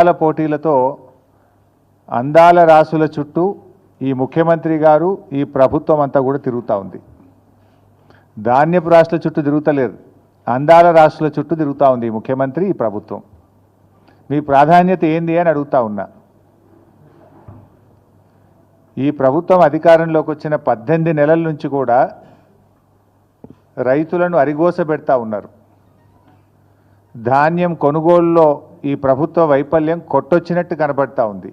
అందాల పోటీలతో అందాల రాసుల చుట్టూ ఈ ముఖ్యమంత్రి గారు ఈ ప్రభుత్వం అంతా కూడా తిరుగుతూ ఉంది. ధాన్యపు రాసుల చుట్టూ తిరుగుతలేదు. అందాల రాసుల చుట్టూ తిరుగుతూ ఉంది ఈ ముఖ్యమంత్రి ఈ ప్రభుత్వం. మీ ప్రాధాన్యత ఏంది అని అడుగుతా ఉన్నా. ఈ ప్రభుత్వం అధికారంలోకి వచ్చిన పద్దెనిమిది నెలల నుంచి కూడా రైతులను అరిగోస పెడతా ఉన్నారు. ధాన్యం కొనుగోలులో ఈ ప్రభుత్వ వైఫల్యం కొట్టొచ్చినట్టు కనబడతా ఉంది.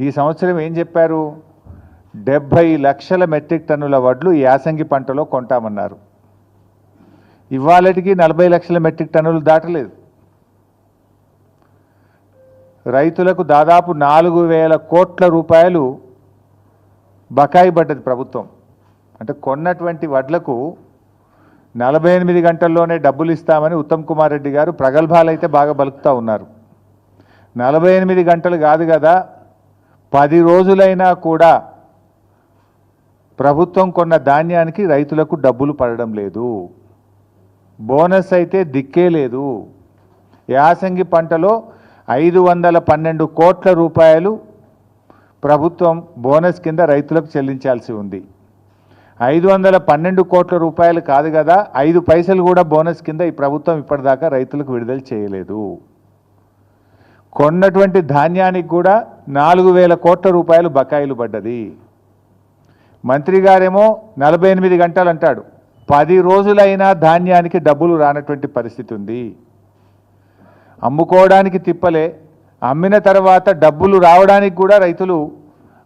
ఈ సంవత్సరం ఏం చెప్పారు? డెబ్భై లక్షల మెట్రిక్ టన్నుల వడ్లు ఈ యాసంగి పంటలో కొంటామన్నారు. ఇవాళటికి నలభై లక్షల మెట్రిక్ టన్నులు దాటలేదు. రైతులకు దాదాపు నాలుగు వేల కోట్ల రూపాయలు బకాయి పడ్డది ప్రభుత్వం. అంటే కొన్నటువంటి వడ్లకు నలభై ఎనిమిది గంటల్లోనే డబ్బులు ఇస్తామని ఉత్తమ్ కుమార్ రెడ్డి గారు ప్రగల్భాలు అయితే బాగా బలుకుతూ ఉన్నారు. నలభై ఎనిమిది గంటలు కాదు కదా పది రోజులైనా కూడా ప్రభుత్వం కొన్న ధాన్యానికి రైతులకు డబ్బులు పడడం లేదు. బోనస్ అయితే దిక్కే లేదు. యాసంగి పంటలో ఐదు వందల పన్నెండు కోట్ల రూపాయలు ప్రభుత్వం బోనస్ కింద రైతులకు చెల్లించాల్సి ఉంది. ఐదు వందల పన్నెండు కోట్ల రూపాయలు కాదు కదా ఐదు పైసలు కూడా బోనస్ కింద ఈ ప్రభుత్వం ఇప్పటిదాకా రైతులకు విడుదల చేయలేదు. కొన్నటువంటి ధాన్యానికి కూడా నాలుగు వేల కోట్ల రూపాయలు బకాయిలు పడ్డది. మంత్రి గారేమో నలభై ఎనిమిది గంటలు అంటాడు పది రోజులైనా ధాన్యానికి డబ్బులు రానటువంటి పరిస్థితి ఉంది. అమ్ముకోవడానికి తిప్పలే అమ్మిన తర్వాత డబ్బులు రావడానికి కూడా రైతులు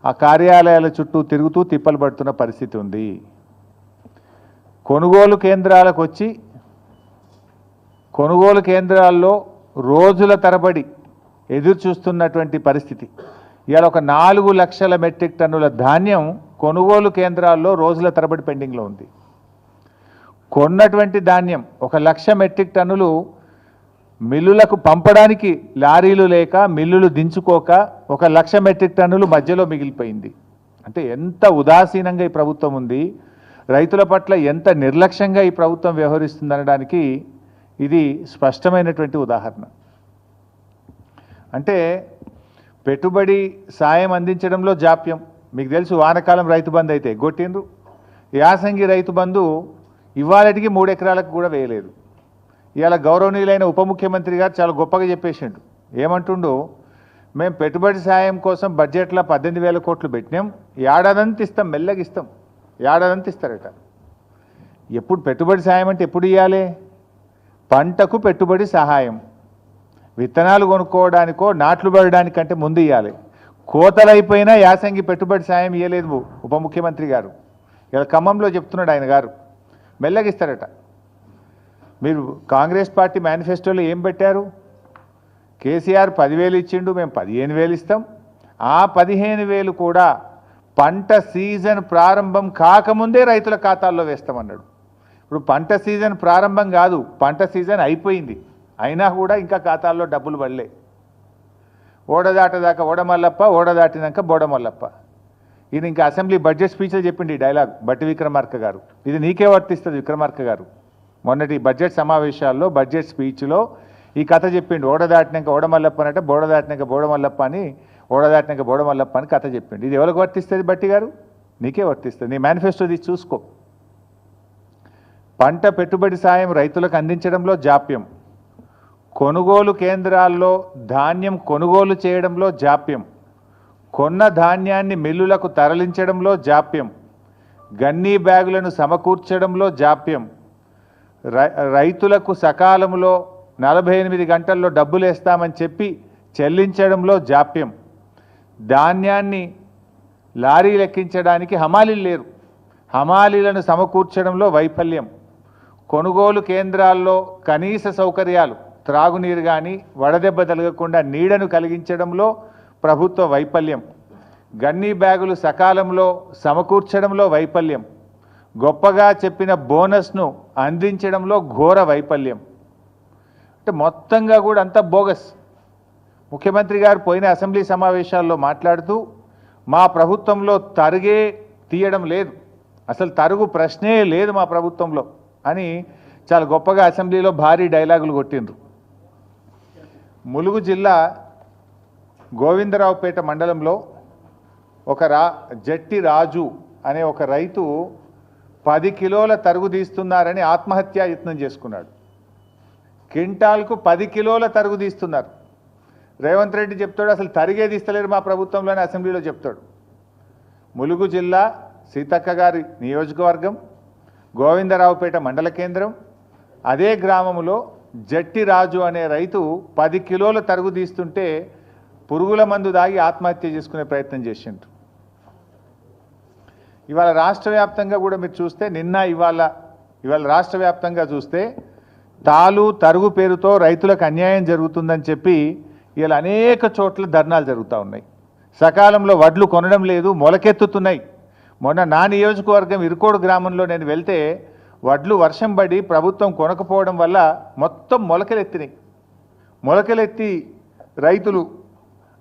ఆ కార్యాలయాల చుట్టూ తిరుగుతూ తిప్పలు పడుతున్న పరిస్థితి ఉంది. కొనుగోలు కేంద్రాలకు వచ్చి కొనుగోలు కేంద్రాల్లో రోజుల తరబడి ఎదురు చూస్తున్నటువంటి పరిస్థితి. ఇవాళ ఒక నాలుగు లక్షల మెట్రిక్ టన్నుల ధాన్యం కొనుగోలు కేంద్రాల్లో రోజుల తరబడి పెండింగ్లో ఉంది. కొన్నటువంటి ధాన్యం ఒక లక్ష మెట్రిక్ టన్నులు మిల్లులకు పంపడానికి లారీలు లేక మిల్లులు దించుకోక ఒక లక్ష మెట్రిక్ టన్నులు మధ్యలో మిగిలిపోయింది. అంటే ఎంత ఉదాసీనంగా ఈ ప్రభుత్వం ఉంది రైతుల పట్ల ఎంత నిర్లక్ష్యంగా ఈ ప్రభుత్వం వ్యవహరిస్తుందనడానికి ఇది స్పష్టమైనటువంటి ఉదాహరణ. అంటే పెట్టుబడి సాయం అందించడంలో జాప్యం. మీకు తెలుసు వానకాలం రైతు బంధు అయితే గొట్టిండ్రు. యాసంగి రైతు బంధు ఇవాళటికి మూడు ఎకరాలకు కూడా వేయలేదు. ఇవాళ గౌరవనీయులైన ఉప ముఖ్యమంత్రి గారు చాలా గొప్పగా చెప్పేసిండు. ఏమంటుండు? మేము పెట్టుబడి సాయం కోసం బడ్జెట్లో పద్దెనిమిది వేల కోట్లు పెట్టినాం. ఏడాదంతా ఇస్తాం మెల్లగా ఇస్తాం. ఏడాదంతా ఇస్తారట. ఎప్పుడు పెట్టుబడి సాయం అంటే ఎప్పుడు ఇవ్వాలి పంటకు పెట్టుబడి సహాయం. విత్తనాలు కొనుక్కోవడానికో నాట్లు పడడానికంటే ముందు ఇవ్వాలి కోతలైపోయినా యాసంగి పెట్టుబడి సాయం ఇవ్వలేదు ఉప ముఖ్యమంత్రి గారు. ఇలా ఖమ్మంలో చెప్తున్నాడు ఆయన గారు. మెల్లగిస్తారట మీరు కాంగ్రెస్ పార్టీ మేనిఫెస్టోలో ఏం పెట్టారు? కేసీఆర్ పదివేలు ఇచ్చిండు మేము పదిహేను వేలు ఇస్తాం. ఆ పదిహేను వేలు కూడా పంట సీజన్ ప్రారంభం కాకముందే రైతుల ఖాతాల్లో వేస్తామన్నాడు. ఇప్పుడు పంట సీజన్ ప్రారంభం కాదు పంట సీజన్ అయిపోయింది. అయినా కూడా ఇంకా ఖాతాల్లో డబ్బులు పడలే. ఓడదాటదాకా ఓడమల్లప్ప ఓడదాటినాక బోడమల్లప్ప ఇది ఇంకా అసెంబ్లీ బడ్జెట్ స్పీచ్లో చెప్పింది ఈ డైలాగ్ బట్టి విక్రమార్క గారు. ఇది నీకే వర్తిస్తుంది విక్రమార్క గారు. మొన్నటి బడ్జెట్ సమావేశాల్లో బడ్జెట్ స్పీచ్లో ఈ కథ చెప్పిండు. ఓడదాటినాక ఓడమల్లప్ప అంటే బోడదాటినాక బోడమల్లప్ప అని ఓడదాటినాక బోడమల్లప్ప అని కథ చెప్పిండు. ఇది ఎవరికి వర్తిస్తుంది బట్టి గారు? నీకే వర్తిస్తుంది. నీ మేనిఫెస్టో తీసి చూసుకో. పంట పెట్టుబడి సాయం రైతులకు అందించడంలో జాప్యం. కొనుగోలు కేంద్రాల్లో ధాన్యం కొనుగోలు చేయడంలో జాప్యం. కొన్న ధాన్యాన్ని మిల్లులకు తరలించడంలో జాప్యం. గన్నీ బ్యాగులను సమకూర్చడంలో జాప్యం. రైతులకు సకాలంలో నలభై ఎనిమిది గంటల్లో డబ్బులు వేస్తామని చెప్పి చెల్లించడంలో జాప్యం. ధాన్యాన్ని లారీ లెక్కించడానికి హమాలీలు లేరు. హమాలీలను సమకూర్చడంలో వైఫల్యం. కొనుగోలు కేంద్రాల్లో కనీస సౌకర్యాలు త్రాగునీరు కానీ వడదెబ్బ తలగకుండా నీడను కలిగించడంలో ప్రభుత్వ వైఫల్యం. గన్నీ బ్యాగులు సకాలంలో సమకూర్చడంలో వైఫల్యం. గొప్పగా చెప్పిన బోనస్ను అందించడంలో ఘోర వైఫల్యం. అంటే మొత్తంగా కూడా అంతా బోగస్. ముఖ్యమంత్రి గారు పోయిన అసెంబ్లీ సమావేశాల్లో మాట్లాడుతూ మా ప్రభుత్వంలో తరుగే తీయడం లేదు. అసలు తరుగు ప్రశ్నే లేదు మా ప్రభుత్వంలో అని చాలా గొప్పగా అసెంబ్లీలో భారీ డైలాగులు కొట్టిండ్రు. ములుగు జిల్లా గోవిందరావుపేట మండలంలో ఒక రా జట్టి రాజు అనే ఒక రైతు పది కిలోల తరుగు తీస్తున్నారని ఆత్మహత్యా యత్నం చేసుకున్నాడు. క్వింటాల్కు పది కిలోల తరుగు తీస్తున్నారు. రేవంత్ రెడ్డి చెప్తాడు అసలు తరిగే తీస్తలేరు మా ప్రభుత్వంలోని అసెంబ్లీలో చెప్తాడు. ములుగు జిల్లా సీతక్క గారి నియోజకవర్గం గోవిందరావుపేట మండల కేంద్రం అదే గ్రామంలో జట్టి రాజు అనే రైతు పది కిలోల తరుగు తీస్తుంటే పురుగుల మందు దాగి ఆత్మహత్య చేసుకునే ప్రయత్నం చేసిండ్రు ఇవాళ రాష్ట్ర వ్యాప్తంగా కూడా మీరు చూస్తే నిన్న ఇవాళ ఇవాళ రాష్ట్ర వ్యాప్తంగా చూస్తే తాలు తరుగు పేరుతో రైతులకు అన్యాయం జరుగుతుందని చెప్పి ఇవాళ అనేక చోట్ల ధర్నాలు జరుగుతూ ఉన్నాయి. సకాలంలో వడ్లు కొనడం లేదు మొలకెత్తుతున్నాయి. మొన్న నా నియోజకవర్గం ఇరుకోడు గ్రామంలో నేను వెళ్తే వడ్లు వర్షం పడి ప్రభుత్వం కొనకపోవడం వల్ల మొత్తం మొలకలెత్తినాయి. మొలకలెత్తి రైతులు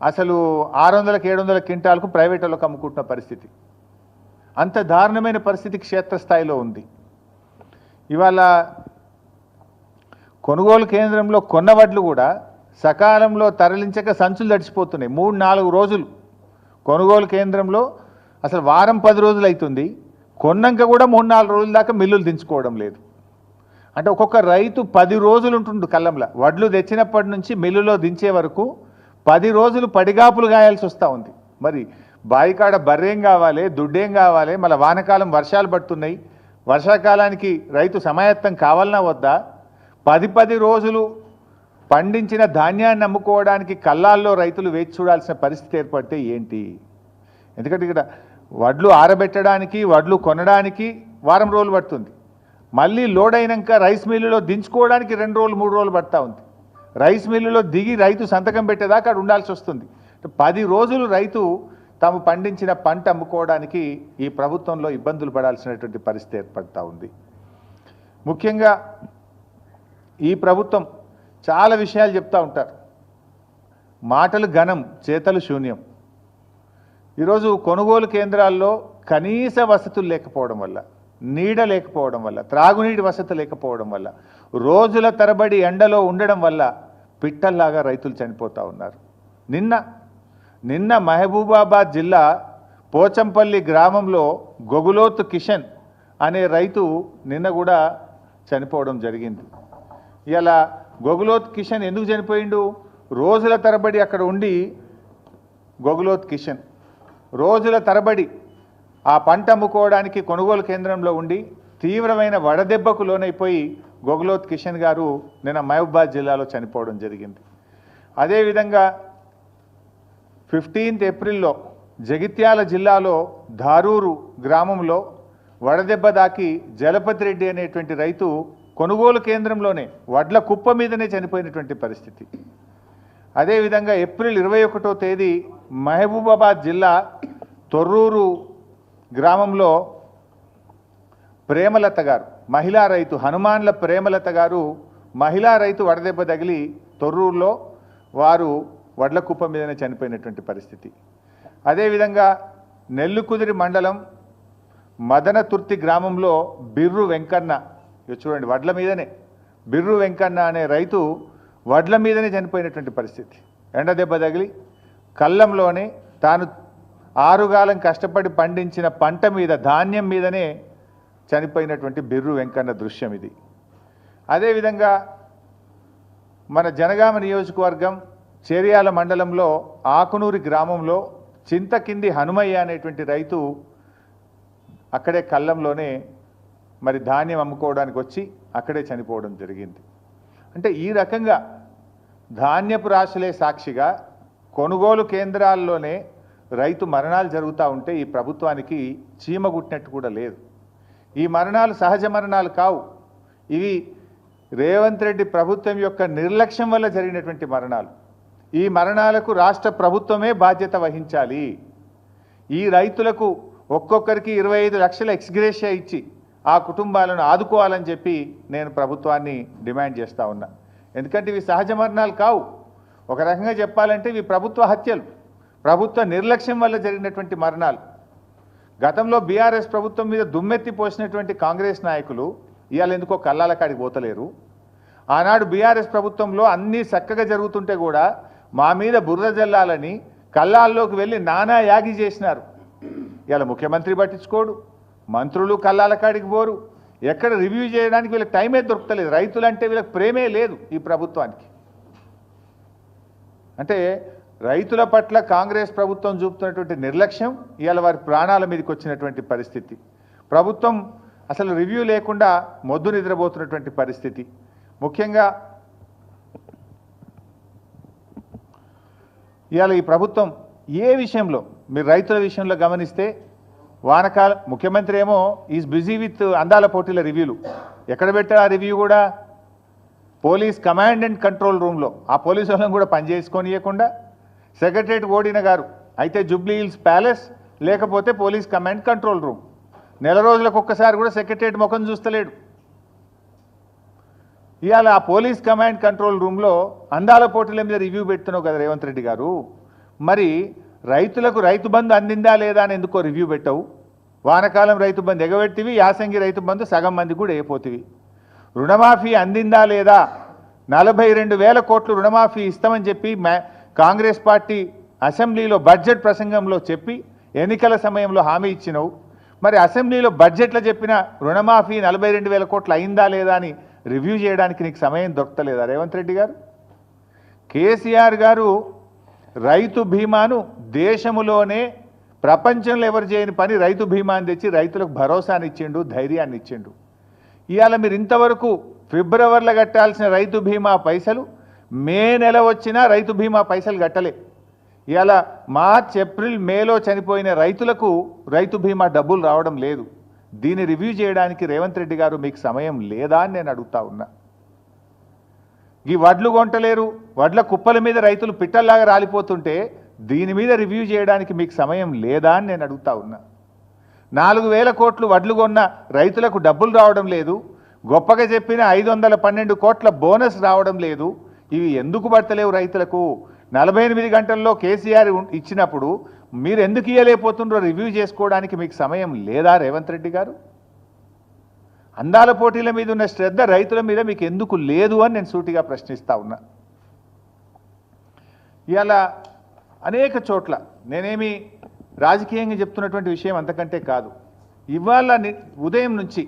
అసలు ఆరు వందలకు ఏడు వందల క్వింటాలకు ప్రైవేట్ వాళ్ళకి అమ్ముకుంటున్న పరిస్థితి. అంత దారుణమైన పరిస్థితి క్షేత్రస్థాయిలో ఉంది. ఇవాళ కొనుగోలు కేంద్రంలో కొన్న వడ్లు కూడా సకాలంలో తరలించక సంచులు తడిచిపోతున్నాయి మూడు నాలుగు రోజులు కొనుగోలు కేంద్రంలో అసలు వారం పది రోజులు అవుతుంది కొన్నాక కూడా మూడు నాలుగు రోజుల దాకా మిల్లులు దించుకోవడం లేదు. అంటే ఒక్కొక్క రైతు పది రోజులు ఉంటుండు కళ్ళంలో. వడ్లు తెచ్చినప్పటి నుంచి మిల్లులో దించే వరకు పది రోజులు పడిగాపులు గాయాల్సి వస్తూ ఉంది. మరి బాయికాడ బర్రేం కావాలి దుడ్డేం కావాలి మళ్ళీ వానకాలం వర్షాలు పడుతున్నాయి. వర్షాకాలానికి రైతు సమాయత్తం కావాలన్నా వద్దా? పది పది రోజులు పండించిన ధాన్యాన్ని అమ్ముకోవడానికి కళ్ళాల్లో రైతులు వేచి చూడాల్సిన పరిస్థితి ఏర్పడితే ఏంటి? ఎందుకంటే ఇక్కడ వడ్లు ఆరబెట్టడానికి వడ్లు కొనడానికి వారం రోజులు పడుతుంది. మళ్ళీ లోడ్ అయినాక రైస్ మిల్లులో దించుకోవడానికి రెండు రోజులు మూడు రోజులు పడతా ఉంది. రైస్ మిల్లులో దిగి రైతు సంతకం పెట్టేదాకా అక్కడ ఉండాల్సి వస్తుంది. పది రోజులు రైతు తాము పండించిన పంట అమ్ముకోవడానికి ఈ ప్రభుత్వంలో ఇబ్బందులు పడాల్సినటువంటి పరిస్థితి ఏర్పడతా ఉంది. ముఖ్యంగా ఈ ప్రభుత్వం చాలా విషయాలు చెప్తూ ఉంటారు. మాటలు ఘనం చేతలు శూన్యం. ఈరోజు కొనుగోలు కేంద్రాల్లో కనీస వసతులు లేకపోవడం వల్ల నీడ లేకపోవడం వల్ల త్రాగునీటి వసతి లేకపోవడం వల్ల రోజుల తరబడి ఎండలో ఉండడం వల్ల పిట్టల్లాగా రైతులు చనిపోతూ ఉన్నారు. నిన్న నిన్న మహబూబాబాద్ జిల్లా పోచంపల్లి గ్రామంలో గొగులోత్ కిషన్ అనే రైతు నిన్న కూడా చనిపోవడం జరిగింది. ఇలా గొగులోత్ కిషన్ ఎందుకు చనిపోయిండు? రోజుల తరబడి అక్కడ ఉండి గొగులోత్ కిషన్ రోజుల తరబడి ఆ పంట అమ్ముకోవడానికి కొనుగోలు కేంద్రంలో ఉండి తీవ్రమైన వడదెబ్బకు లోనైపోయి గొగులోత్ కిషన్ గారు నిన్న మహబూబాద్ జిల్లాలో చనిపోవడం జరిగింది. అదేవిధంగా ఫిఫ్టీన్త్ ఏప్రిల్లో జగిత్యాల జిల్లాలో ధారూరు గ్రామంలో వడదెబ్బ దాకి జలపతి రెడ్డి అనేటువంటి రైతు కొనుగోలు కేంద్రంలోనే వడ్ల కుప్ప మీదనే చనిపోయినటువంటి పరిస్థితి. అదేవిధంగా ఏప్రిల్ ఇరవై ఒకటో తేదీ మహబూబాబాద్ జిల్లా తొర్రూరు గ్రామంలో ప్రేమలత గారు మహిళా రైతు హనుమాన్ల ప్రేమలత గారు మహిళా రైతు వడదెబ్బ తగిలి తొర్రూరులో వారు వడ్ల కుప్ప మీదనే చనిపోయినటువంటి పరిస్థితి. అదేవిధంగా నెల్లుకుదిరి మండలం మదనతుర్తి గ్రామంలో బిర్రు వెంకన్న చూడండి వడ్ల మీదనే బిర్రు వెంకన్న అనే రైతు వడ్ల మీదనే చనిపోయినటువంటి పరిస్థితి. ఎండ దెబ్బ తగిలి కళ్ళంలోనే తాను ఆరుగాలం కష్టపడి పండించిన పంట మీద ధాన్యం మీదనే చనిపోయినటువంటి బిర్రు వెంకన్న దృశ్యం ఇది. అదేవిధంగా మన జనగామ నియోజకవర్గం చేరియాల మండలంలో ఆకునూరి గ్రామంలో చింతకింది హనుమయ్య అనేటువంటి రైతు అక్కడే కళ్ళంలోనే మరి ధాన్యం అమ్ముకోవడానికి వచ్చి అక్కడే చనిపోవడం జరిగింది. అంటే ఈ రకంగా ధాన్యపు రాశులే సాక్షిగా కొనుగోలు కేంద్రాల్లోనే రైతు మరణాలు జరుగుతూ ఉంటే ఈ ప్రభుత్వానికి చీమ గుట్టినట్టు కూడా లేదు. ఈ మరణాలు సహజ మరణాలు కావు. ఇవి రేవంత్ రెడ్డి ప్రభుత్వం యొక్క నిర్లక్ష్యం వల్ల జరిగినటువంటి మరణాలు. ఈ మరణాలకు రాష్ట్ర ప్రభుత్వమే బాధ్యత వహించాలి. ఈ రైతులకు ఒక్కొక్కరికి ఇరవై ఐదు లక్షల ఎక్స్గ్రేషియా ఇచ్చి ఆ కుటుంబాలను ఆదుకోవాలని చెప్పి నేను ప్రభుత్వాన్ని డిమాండ్ చేస్తూ ఉన్నా. ఎందుకంటే ఇవి సహజ మరణాలు కావు. ఒక రకంగా చెప్పాలంటే ఇవి ప్రభుత్వ హత్యలు. ప్రభుత్వ నిర్లక్ష్యం వల్ల జరిగినటువంటి మరణాలు. గతంలో బీఆర్ఎస్ ప్రభుత్వం మీద దుమ్మెత్తి పోసినటువంటి కాంగ్రెస్ నాయకులు ఇవాళ ఎందుకో కళ్ళాల కాడికి పోతలేరు. ఆనాడు బీఆర్ఎస్ ప్రభుత్వంలో అన్నీ చక్కగా జరుగుతుంటే కూడా మా మీద బురద జల్లాలని కల్లాల్లోకి వెళ్ళి నానా యాగి చేసినారు. ఇలా ముఖ్యమంత్రి పట్టించుకోడు మంత్రులు కల్లాల కాడికి పోరు. ఎక్కడ రివ్యూ చేయడానికి వీళ్ళకి టైమే దొరకలేదు రైతులంటే వీళ్ళకి ప్రేమే లేదు ఈ ప్రభుత్వానికి. అంటే రైతుల పట్ల కాంగ్రెస్ ప్రభుత్వం చూపుతున్నటువంటి నిర్లక్ష్యం ఇవాళ వారి ప్రాణాల మీదకి వచ్చినటువంటి పరిస్థితి. ప్రభుత్వం అసలు రివ్యూ లేకుండా మొద్దు నిద్రపోతున్నటువంటి పరిస్థితి. ముఖ్యంగా ఇవాళ ఈ ప్రభుత్వం ఏ విషయంలో మీరు రైతుల విషయంలో గమనిస్తే వానకాలం ముఖ్యమంత్రి ఏమో ఈజ్ బిజీ విత్ అందాల పోటీల రివ్యూలు. ఎక్కడ పెట్టారు ఆ రివ్యూ కూడా? పోలీస్ కమాండ్ అండ్ కంట్రోల్ రూమ్లో. ఆ పోలీసు వాళ్ళని కూడా పనిచేసుకొనియకుండా సెక్రటరేట్ ఓడిన గారు అయితే జూబ్లీ హిల్స్ ప్యాలెస్ లేకపోతే పోలీస్ కమాండ్ కంట్రోల్ రూమ్. నెల రోజులకు ఒక్కసారి కూడా సెక్రటరేట్ ముఖం చూస్తలేడు. ఇవాళ ఆ పోలీస్ కమాండ్ కంట్రోల్ రూమ్లో అందాల పోటీల మీద రివ్యూ పెడుతున్నావు కదా రేవంత్ రెడ్డి గారు. మరి రైతులకు రైతు బంధు అందిందా లేదా అని ఎందుకో రివ్యూ పెట్టవు. వానకాలం రైతు బంధు ఎగబెట్టివి యాసంగి రైతు బంధు సగం మంది కూడా అయిపోతివి రుణమాఫీ అందిందా లేదా? నలభై రెండు వేల కోట్లు రుణమాఫీ ఇస్తామని చెప్పి కాంగ్రెస్ పార్టీ అసెంబ్లీలో బడ్జెట్ ప్రసంగంలో చెప్పి ఎన్నికల సమయంలో హామీ ఇచ్చినవు. మరి అసెంబ్లీలో బడ్జెట్లో చెప్పిన రుణమాఫీ నలభై రెండు వేల కోట్లు అయిందా లేదా అని రివ్యూ చేయడానికి నీకు సమయం దొరకలేదా? రేవంత్ రెడ్డి గారు? కేసీఆర్ గారు రైతు బీమాను దేశములోనే ప్రపంచంలో ఎవరు చేయని పని రైతు బీమాని తెచ్చి రైతులకు భరోసాని ఇచ్చిండు ధైర్యాన్ని ఇచ్చిండు. ఇవాళ మీరు ఇంతవరకు ఫిబ్రవరిలో కట్టాల్సిన రైతు బీమా పైసలు మే నెల వచ్చినా రైతు బీమా పైసలు కట్టలే. ఇవాళ మార్చ్ ఏప్రిల్ మేలో చనిపోయిన రైతులకు రైతు బీమా డబ్బులు రావడం లేదు. దీన్ని రివ్యూ చేయడానికి రేవంత్ రెడ్డి గారు మీకు సమయం లేదా అని నేను అడుగుతా ఉన్నా. ఈ వడ్లు కొంటలేరు వడ్ల కుప్పల మీద రైతులు పిట్టల్లాగా రాలిపోతుంటే దీని మీద రివ్యూ చేయడానికి మీకు సమయం లేదా అని నేను అడుగుతా ఉన్నా. నాలుగు వేల కోట్లు వడ్లు కొన్న రైతులకు డబ్బులు రావడం లేదు గొప్పగా చెప్పిన ఐదు వందల పన్నెండు కోట్ల బోనస్ రావడం లేదు ఇవి ఎందుకు పడతలేవు రైతులకు? నలభై ఎనిమిది గంటల్లో కేసీఆర్ ఇచ్చినప్పుడు మీరు ఎందుకు ఇయ్యలేకపోతుండ్రో రివ్యూ చేసుకోవడానికి మీకు సమయం లేదా రేవంత్ రెడ్డి గారు? అందాల పోటీల మీద ఉన్న శ్రద్ధ రైతుల మీద మీకు ఎందుకు లేదు అని నేను సూటిగా ప్రశ్నిస్తా ఉన్నా. ఇలా అనేక చోట్ల నేనేమి రాజకీయంగా చెప్తున్నటువంటి విషయం అంతకంటే కాదు. ఇవాళ ని- ఉదయం నుంచి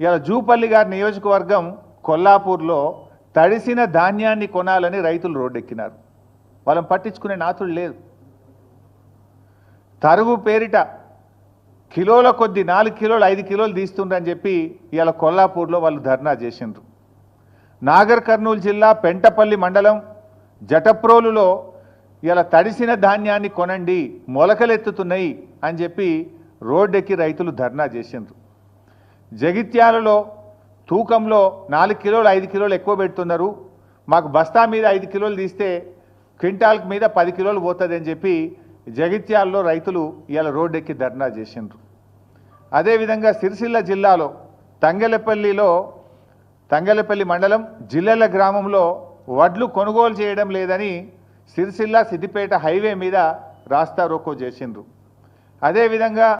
ఇలా జూపల్లి గారి నియోజకవర్గం కొల్లాపూర్లో తడిసిన ధాన్యాన్ని కొనాలని రైతులు రోడ్డెక్కినారు. వాళ్ళని పట్టించుకునే నాతుడు లేదు. తరుగు పేరిట కిలోల కొద్ది నాలుగు కిలోలు ఐదు కిలోలు తీస్తుండని చెప్పి ఇవాళ కొల్లాపూర్లో వాళ్ళు ధర్నా చేసిండ్రు. నాగర్ కర్నూలు జిల్లా పెంటపల్లి మండలం జటప్రోలులో ఇలా తడిసిన ధాన్యాన్ని కొనండి మొలకలెత్తుతున్నాయి అని చెప్పి రోడ్డెక్కి రైతులు ధర్నా చేసిండ్రు. జగిత్యాలలో తూకంలో నాలుగు కిలోలు ఐదు కిలోలు ఎక్కువ పెడుతున్నారు. మాకు బస్తా మీద ఐదు కిలోలు తీస్తే క్వింటాల్కి మీద పది కిలోలు పోతుంది అని చెప్పి జగిత్యాలలో రైతులు ఇలా రోడ్డెక్కి ధర్నా చేసిండ్రు. అదేవిధంగా సిరిసిల్ల జిల్లాలో తంగెలపల్లిలో తంగెలపల్లి మండలం జిల్లెల గ్రామంలో వడ్లు కొనుగోలు చేయడం లేదని సిరిసిల్ల సిద్దిపేట హైవే మీద రాస్తా రోకో చేసిండ్రు. అదేవిధంగా